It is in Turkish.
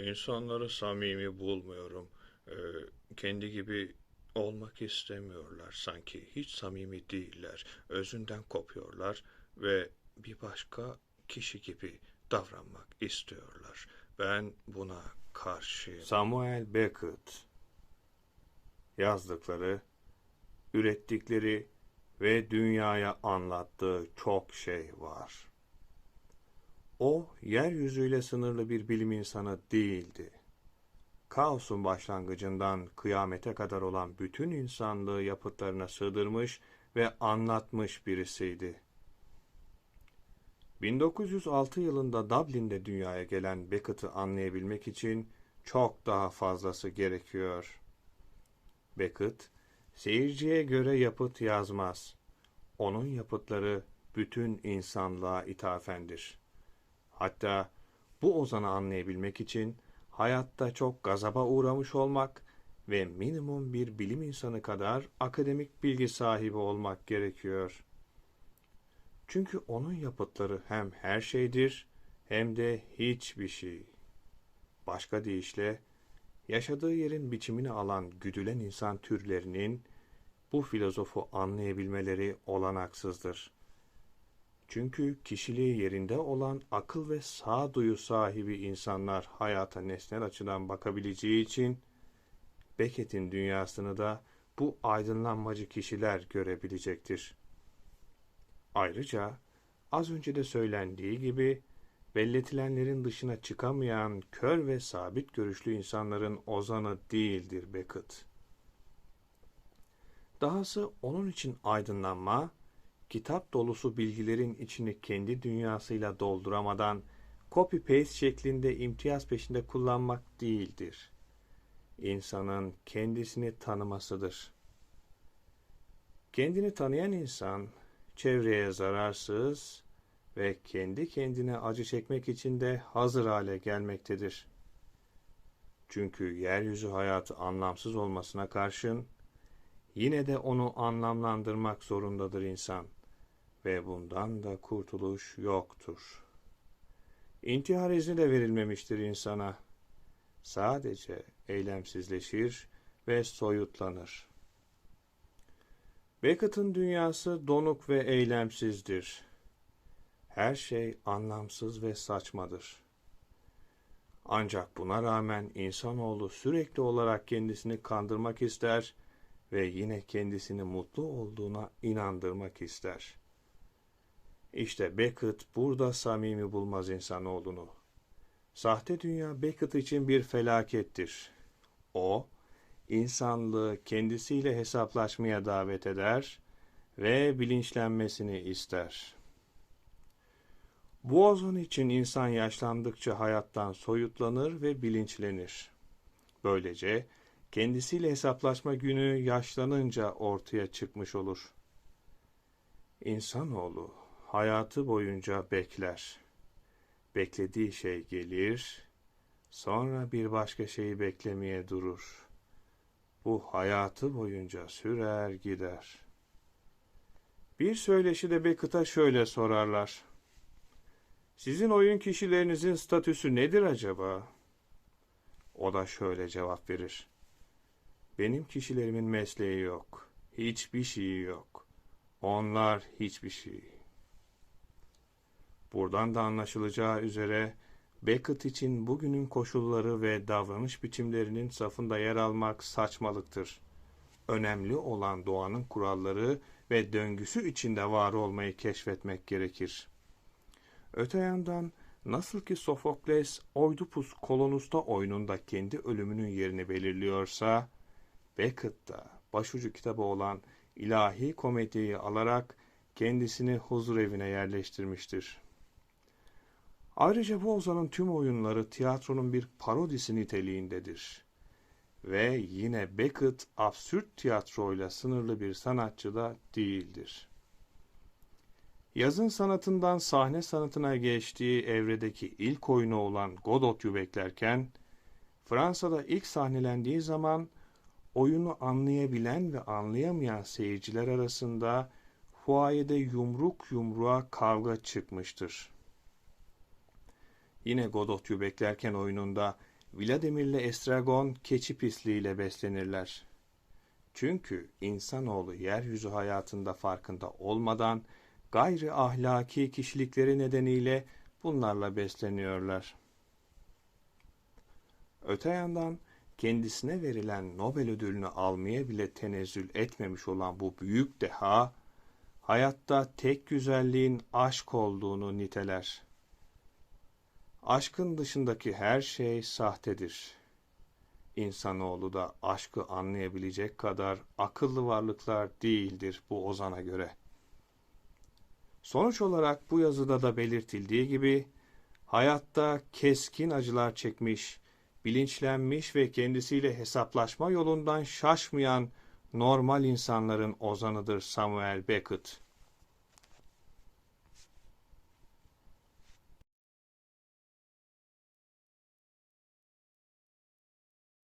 İnsanları samimi bulmuyorum. Ee, kendi gibi olmak istemiyorlar sanki. Hiç samimi değiller. Özünden kopuyorlar ve bir başka kişi gibi davranmak istiyorlar. Ben buna karşıyım. Samuel Beckett yazdıkları, ürettikleri ve dünyaya anlattığı çok şey var. O, yeryüzüyle sınırlı bir bilim insanı değildi. Kaosun başlangıcından kıyamete kadar olan bütün insanlığı yapıtlarına sığdırmış ve anlatmış birisiydi. 1906 yılında Dublin'de dünyaya gelen Beckett'ı anlayabilmek için çok daha fazlası gerekiyor. Beckett, seyirciye göre yapıt yazmaz. Onun yapıtları bütün insanlığa ithafendir. Hatta bu ozanı anlayabilmek için hayatta çok gazaba uğramış olmak ve minimum bir bilim insanı kadar akademik bilgi sahibi olmak gerekiyor. Çünkü onun yapıtları hem her şeydir hem de hiçbir şey. Başka deyişle yaşadığı yerin biçimini alan güdülen insan türlerinin bu filozofu anlayabilmeleri olanaksızdır. Çünkü kişiliği yerinde olan akıl ve sağduyu sahibi insanlar hayata nesnel açıdan bakabileceği için Beckett'in dünyasını da bu aydınlanmacı kişiler görebilecektir. Ayrıca az önce de söylendiği gibi belletilenlerin dışına çıkamayan kör ve sabit görüşlü insanların ozanı değildir Beckett. Dahası onun için aydınlanma, kitap dolusu bilgilerin içini kendi dünyasıyla dolduramadan copy-paste şeklinde imtiyaz peşinde kullanmak değildir. İnsanın kendisini tanımasıdır. Kendini tanıyan insan, çevreye zararsız ve kendi kendine acı çekmek için de hazır hale gelmektedir. Çünkü yeryüzü hayatı anlamsız olmasına karşın, yine de onu anlamlandırmak zorundadır insan ve bundan da kurtuluş yoktur. İntihar izni de verilmemiştir insana. Sadece eylemsizleşir ve soyutlanır. Beckett'ın dünyası donuk ve eylemsizdir. Her şey anlamsız ve saçmadır. Ancak buna rağmen insanoğlu sürekli olarak kendisini kandırmak ister ve yine kendisini mutlu olduğuna inandırmak ister. İşte Beckett burada samimi bulmaz insanoğlunu. Sahte dünya Beckett için bir felakettir. O, insanlığı kendisiyle hesaplaşmaya davet eder ve bilinçlenmesini ister. Bu ozan için insan yaşlandıkça hayattan soyutlanır ve bilinçlenir. Böylece kendisiyle hesaplaşma günü yaşlanınca ortaya çıkmış olur. İnsanoğlu hayatı boyunca bekler. Beklediği şey gelir, sonra bir başka şeyi beklemeye durur. Bu hayatı boyunca sürer gider. Bir söyleşi de Beckett'a şöyle sorarlar. Sizin oyun kişilerinizin statüsü nedir acaba? O da şöyle cevap verir. Benim kişilerimin mesleği yok. Hiçbir şeyi yok. Onlar hiçbir şey. Buradan da anlaşılacağı üzere Beckett için bugünün koşulları ve davranış biçimlerinin safında yer almak saçmalıktır. Önemli olan doğanın kuralları ve döngüsü içinde var olmayı keşfetmek gerekir. Öte yandan nasıl ki Sofokles Oidipus Kolonusta oyununda kendi ölümünün yerini belirliyorsa, Beckett da başucu kitabı olan ilahi komediyi alarak kendisini huzur evine yerleştirmiştir. Ayrıca bu ozanın tüm oyunları tiyatronun bir parodisi niteliğindedir. Ve yine Beckett absürt tiyatroyla sınırlı bir sanatçı da değildir. Yazın sanatından sahne sanatına geçtiği evredeki ilk oyunu olan Godot'u beklerken, Fransa'da ilk sahnelendiği zaman oyunu anlayabilen ve anlayamayan seyirciler arasında fuayede yumruk yumruğa kavga çıkmıştır. Yine Godot'u beklerken oyununda Vladimir'le Estragon keçi pisliğiyle beslenirler. Çünkü insanoğlu yeryüzü hayatında farkında olmadan gayri ahlaki kişilikleri nedeniyle bunlarla besleniyorlar. Öte yandan kendisine verilen Nobel ödülünü almaya bile tenezzül etmemiş olan bu büyük deha, hayatta tek güzelliğin aşk olduğunu niteler. Aşkın dışındaki her şey sahtedir. İnsanoğlu da aşkı anlayabilecek kadar akıllı varlıklar değildir bu ozana göre. Sonuç olarak bu yazıda da belirtildiği gibi, hayatta keskin acılar çekmiş, bilinçlenmiş ve kendisiyle hesaplaşma yolundan şaşmayan normal insanların ozanıdır Samuel Beckett.